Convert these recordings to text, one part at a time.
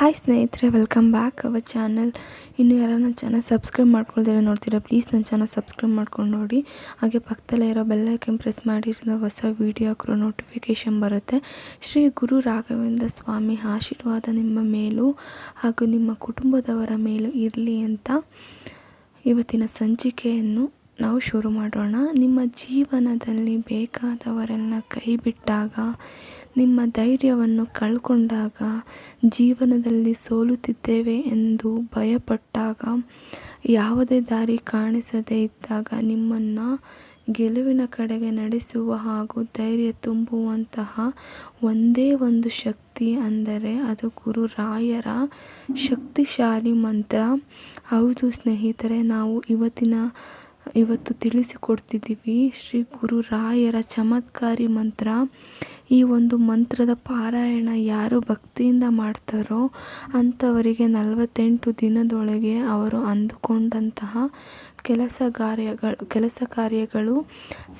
Hi ಸ್ನೇಹಿತರೆ welcome back our channel ಇನ್ನು ಯಾರು ನನ್ನ ಚಾನಲ್ ಸಬ್ಸ್ಕ್ರೈಬ್ ಮಾಡ್ಕೊಳ್ದಿರೋ ನೋಡ್ತೀರಾ ಪ್ಲೀಸ್ ನನ್ನ ಚಾನಲ್ ಸಬ್ಸ್ಕ್ರೈಬ್ ಮಾಡ್ಕೊಂಡು ನೋಡಿ. ಹಾಗೆ ಪಕ್ಕದಲ್ಲೇ ಇರೋ ಬೆಲ್ಲೈಕನ್ ಪ್ರೆಸ್ ಮಾಡಿರೋ ಹೊಸ ವೀಡಿಯೋಕ್ರು ನೋಟಿಫಿಕೇಷನ್ ಬರುತ್ತೆ. ಶ್ರೀ ಗುರು ರಾಘವೇಂದ್ರ ಸ್ವಾಮಿ ಆಶೀರ್ವಾದ ನಿಮ್ಮ ಮೇಲೂ ಹಾಗೂ ನಿಮ್ಮ ಕುಟುಂಬದವರ ಮೇಲೂ ಇರಲಿ ಅಂತ ಇವತ್ತಿನ ಸಂಚಿಕೆಯನ್ನು ನಾವು ಶುರು ಮಾಡೋಣ. ನಿಮ್ಮ ಜೀವನದಲ್ಲಿ ಬೇಕಾದವರೆಲ್ಲ ಕೈ ಬಿಟ್ಟಾಗ ನಿಮ್ಮ ಧೈರ್ಯವನ್ನು ಕಳ್ಕೊಂಡಾಗ ಜೀವನದಲ್ಲಿ ಸೋಲುತ್ತಿದ್ದೇವೆ ಎಂದು ಭಯಪಟ್ಟಾಗ ಯಾವುದೇ ದಾರಿ ಕಾಣಿಸದೇ ಇದ್ದಾಗ ನಿಮ್ಮನ್ನು ಗೆಲುವಿನ ಕಡೆಗೆ ನಡೆಸುವ ಹಾಗೂ ಧೈರ್ಯ ತುಂಬುವಂತಹ ಒಂದೇ ಒಂದು ಶಕ್ತಿ ಅಂದರೆ ಅದು ಗುರು ರಾಯರ ಶಕ್ತಿಶಾಲಿ ಮಂತ್ರ. ಹೌದು ಸ್ನೇಹಿತರೆ, ನಾವು ಇವತ್ತಿನ, ಇವತ್ತು ತಿಳಿಸಿಕೊಡ್ತಿದ್ದೀವಿ ಶ್ರೀ ಗುರು ರಾಯರ ಚಮತ್ಕಾರಿ ಮಂತ್ರ. ಈ ಒಂದು ಮಂತ್ರದ ಪಾರಾಯಣ ಯಾರು ಭಕ್ತಿಯಿಂದ ಮಾಡ್ತಾರೋ ಅಂಥವರಿಗೆ ನಲವತ್ತೆಂಟು ದಿನದೊಳಗೆ ಅವರು ಅಂದುಕೊಂಡಂತಹ ಕೆಲಸ ಕಾರ್ಯಗಳು ಕೆಲಸ ಕಾರ್ಯಗಳು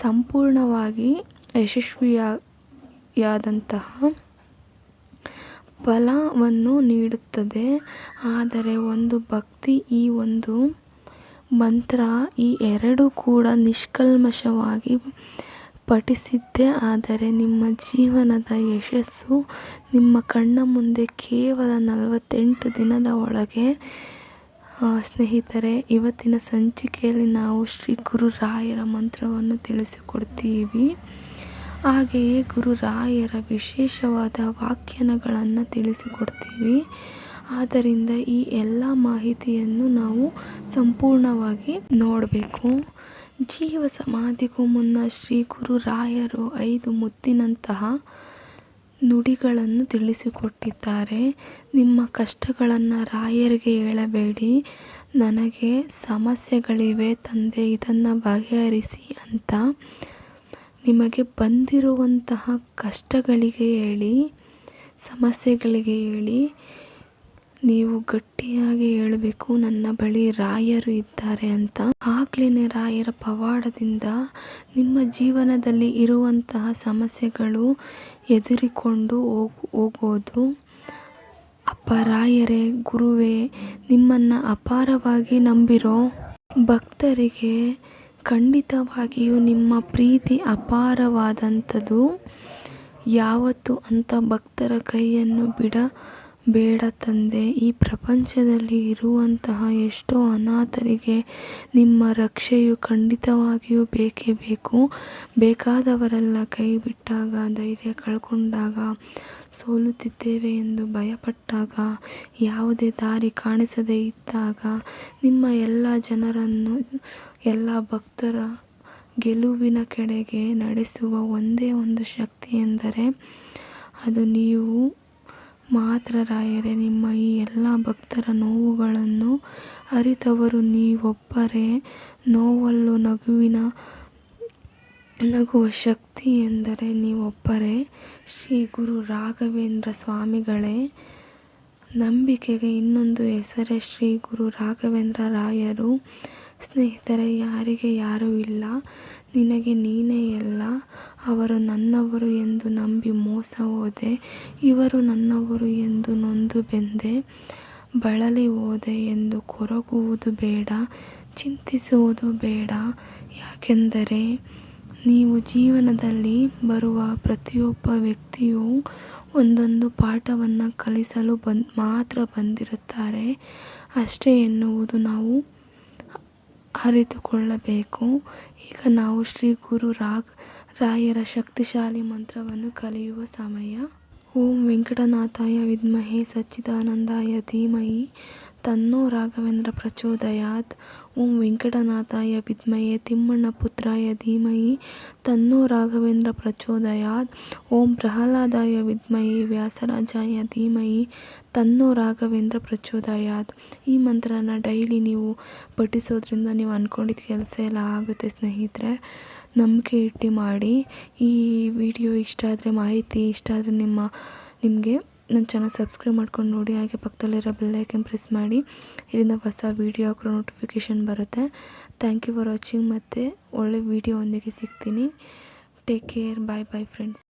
ಸಂಪೂರ್ಣವಾಗಿ ಯಶಸ್ವಿಯಾದಂತಹ ಫಲವನ್ನು ನೀಡುತ್ತದೆ. ಆದರೆ ಒಂದು ಭಕ್ತಿ ಈ ಒಂದು ಮಂತ್ರ ಈ ಎರಡು ಕೂಡ ನಿಷ್ಕಲ್ಮಶವಾಗಿ ಪಠಿಸಿದ್ದೇ, ಆದರೆ ನಿಮ್ಮ ಜೀವನದ ಯಶಸ್ಸು ನಿಮ್ಮ ಕಣ್ಣ ಮುಂದೆ ಕೇವಲ ನಲವತ್ತೆಂಟು ದಿನದ ಒಳಗೆ ಸ್ನೇಹಿತರೆ, ಇವತ್ತಿನ ಸಂಚಿಕೆಯಲ್ಲಿ ನಾವು ಶ್ರೀ ಗುರುರಾಯರ ಮಂತ್ರವನ್ನು ತಿಳಿಸಿಕೊಡ್ತೀವಿ. ಹಾಗೆಯೇ ಗುರುರಾಯರ ವಿಶೇಷವಾದ ವ್ಯಾಖ್ಯಾನಗಳನ್ನು ತಿಳಿಸಿಕೊಡ್ತೀವಿ. ಆದ್ದರಿಂದ ಈ ಎಲ್ಲ ಮಾಹಿತಿಯನ್ನು ನಾವು ಸಂಪೂರ್ಣವಾಗಿ ನೋಡಬೇಕು. ಜೀವ ಸಮಾಧಿಗೂ ಮುನ್ನ ಶ್ರೀ ಗುರು ರಾಯರು ಐದು ಮುತ್ತಿನಂತಹ ನುಡಿಗಳನ್ನು ತಿಳಿಸಿಕೊಟ್ಟಿದ್ದಾರೆ. ನಿಮ್ಮ ಕಷ್ಟಗಳನ್ನು ರಾಯರಿಗೆ ಹೇಳಬೇಡಿ. ನನಗೆ ಸಮಸ್ಯೆಗಳಿವೆ ತಂದೆ, ಇದನ್ನು ಬಗೆಹರಿಸಿ ಅಂತ ನಿಮಗೆ ಬಂದಿರುವಂತಹ ಕಷ್ಟಗಳಿಗೆ ಹೇಳಿ, ಸಮಸ್ಯೆಗಳಿಗೆ ಹೇಳಿ ನೀವು ಗಟ್ಟಿಯಾಗಿ ಹೇಳಬೇಕು, ನನ್ನ ಬಳಿ ರಾಯರು ಇದ್ದಾರೆ ಅಂತ. ಆಗ್ಲೇನೇ ರಾಯರ ಪವಾಡದಿಂದ ನಿಮ್ಮ ಜೀವನದಲ್ಲಿ ಇರುವಂತಹ ಸಮಸ್ಯೆಗಳು ಎದುರಿಕೊಂಡು ಹೋಗು ಹೋಗೋದು ಅಪ್ಪ ರಾಯರೇ, ಗುರುವೇ, ನಿಮ್ಮನ್ನು ಅಪಾರವಾಗಿ ನಂಬಿರೋ ಭಕ್ತರಿಗೆ ಖಂಡಿತವಾಗಿಯೂ ನಿಮ್ಮ ಪ್ರೀತಿ ಅಪಾರವಾದಂಥದ್ದು ಯಾವತ್ತು ಅಂತ ಭಕ್ತರ ಕೈಯನ್ನು ಬಿಡ ಬೇಡ ತಂದೆ, ಈ ಪ್ರಪಂಚದಲ್ಲಿ ಇರುವಂತಹ ಎಷ್ಟೋ ಅನಾಥರಿಗೆ ನಿಮ್ಮ ರಕ್ಷೆಯು ಖಂಡಿತವಾಗಿಯೂ ಬೇಕೇ ಬೇಕು. ಬೇಕಾದವರೆಲ್ಲ ಕೈ ಬಿಟ್ಟಾಗ ಧೈರ್ಯ ಕಳ್ಕೊಂಡಾಗ, ಸೋಲುತ್ತಿದ್ದೇವೆ ಎಂದು ಭಯಪಟ್ಟಾಗ, ಯಾವುದೇ ದಾರಿ ಕಾಣಿಸದೇ ಇದ್ದಾಗ ನಿಮ್ಮ ಎಲ್ಲ ಜನರನ್ನು, ಎಲ್ಲ ಭಕ್ತರ ಗೆಲುವಿನ ಕಡೆಗೆ ನಡೆಸುವ ಒಂದೇ ಒಂದು ಶಕ್ತಿ ಎಂದರೆ, ಅದು ನೀವು ಮಾತ್ರ ರಾಯರೇ, ನಿಮ್ಮ ಈ ಎಲ್ಲ ಭಕ್ತರ ನೋವುಗಳನ್ನು ಅರಿತವರು ನೀವೊಬ್ಬರೇ. ನೋವಲ್ಲೂ ನಗುವಿನ, ನಗುವ ಶಕ್ತಿ ಎಂದರೆ ನೀವೊಬ್ಬರೇ. ಶ್ರೀ ಗುರು ರಾಘವೇಂದ್ರ ಸ್ವಾಮಿಗಳೇ, ನಂಬಿಕೆಗೆ ಇನ್ನೊಂದು ಹೆಸರೇ ಶ್ರೀ ಗುರು ರಾಘವೇಂದ್ರ ರಾಯರು. ಸ್ನೇಹಿತರೆ, ಯಾರಿಗೆ ಯಾರೂ ಇಲ್ಲ. ನಿನಗೆ ನೀನೇ ಎಲ್ಲ ಅವರು ನನ್ನವರು ಎಂದು ನಂಬಿ ಮೋಸ ಹೋದೆ. ಇವರು ನನ್ನವರು ಎಂದು ನೊಂದು ಬೆಂದೆ. ಬಳಲಿ ಹೋದೆ ಎಂದು ಕೊರಗುವುದು ಬೇಡ. ಚಿಂತಿಸುವುದು ಬೇಡ. ಯಾಕೆಂದರೆ ನೀವು ಜೀವನದಲ್ಲಿ ಬರುವ ಪ್ರತಿಯೊಬ್ಬ ವ್ಯಕ್ತಿಯು ಒಂದೊಂದು ಪಾಠವನ್ನು ಕಲಿಸಲು ಬಂದು, ಮಾತ್ರ ಬಂದಿರುತ್ತಾರೆ. ಅಷ್ಟೇ ಎನ್ನುವುದು ನಾವು ಅರಿತುಕೊಳ್ಳಬೇಕು. ಈಗ ನಾವು ಶ್ರೀ ಗುರು ರಾಗ್ ರಾಯರ ಶಕ್ತಿಶಾಲಿ ಮಂತ್ರವನ್ನು ಕಲಿಯುವ ಸಮಯ. ಓಂ ವೆಂಕಟನಾಥಾಯ ವಿದ್ಮಹೆ ಸಚ್ಚಿದಾನಂದಾಯ ಧೀಮಹಿ. ತನ್ನೋ ರಾಘವೇಂದ್ರ ಪ್ರಚೋದಯಾತ್. ಓಂ ವೆಂಕಟನಾಥಾಯ ವಿದ್ಮಯೇ ತಿಮ್ಮಣ್ಣ ಪುತ್ರಾಯ ಧೀಮಯಿ ತನ್ನೋ ರಾಘವೇಂದ್ರ ಪ್ರಚೋದಯಾತ್. ಓಂ ಪ್ರಹ್ಲಾದಾಯ ವಿದ್ಮಯೇ ವ್ಯಾಸರಾಜಾಯ ಧೀಮಯಿ ತನ್ನೋ ರಾಘವೇಂದ್ರ ಪ್ರಚೋದಯಾತ್. ಈ ಮಂತ್ರನ ಡೈಲಿ ನೀವು ಪಠಿಸೋದ್ರಿಂದ ನೀವು ಅಂದ್ಕೊಂಡಿದ್ದ ಕೆಲಸ ಎಲ್ಲ ಆಗುತ್ತೆ ಸ್ನೇಹಿತರೆ. ನಂಬಿಕೆ ಇಟ್ಟು ಮಾಡಿ. ಈ ವಿಡಿಯೋ ಇಷ್ಟ ಆದರೆ ಮಾಹಿತಿ ಇಷ್ಟ ಆದರೆ ನಿಮ್ಮ, ನಿಮಗೆ ನನ್ನ ಚಾನಲ್ ಸಬ್ಸ್ಕ್ರೈಬ್ ಮಾಡ್ಕೊಂಡು ನೋಡಿ, ಹಾಗೆ ಪಕ್ಕದಲ್ಲಿರೋ ಬೆಲ್ಲೈಕನ್ ಪ್ರೆಸ್ ಮಾಡಿ. ಇದರಿಂದ ಹೊಸ ವೀಡಿಯೋ ಹಾಕೋ ನೋಟಿಫಿಕೇಷನ್ ಬರುತ್ತೆ. ಥ್ಯಾಂಕ್ ಯು ಫಾರ್ ವಾಚಿಂಗ್ ಮತ್ತು ಒಳ್ಳೆ ವೀಡಿಯೋ ಒಂದಿಗೆ ಸಿಗ್ತೀನಿ. Take care bye bye friends